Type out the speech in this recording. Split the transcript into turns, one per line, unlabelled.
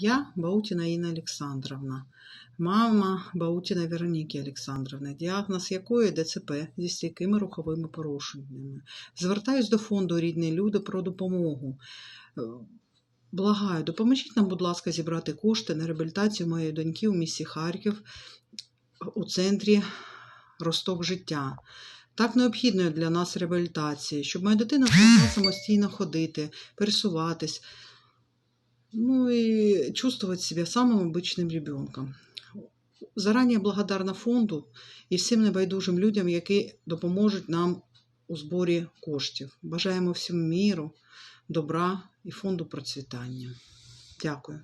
Я Баутіна Інна Олександровна, мама Баутіна Вероніки Олександровни, діагноз якої ДЦП зі стійкими руховими порушеннями. Звертаюсь до фонду Рідні люди про допомогу. Е, Благаю, допоможіть нам, будь ласка, зібрати кошти на реабілітацію моєї доньки у місті Харків у центрі Росток життя. Так необхідної для нас реабілітації, щоб моя дитина змогла самостійно ходити, пересуватись, ну и чувствовать себя самым обычным ребенком. Зарані благодарна фонду і всім небайдужим людям, які допоможуть нам у зборі коштів. Бажаємо всім міру, добра і фонду процвітання. Дякую.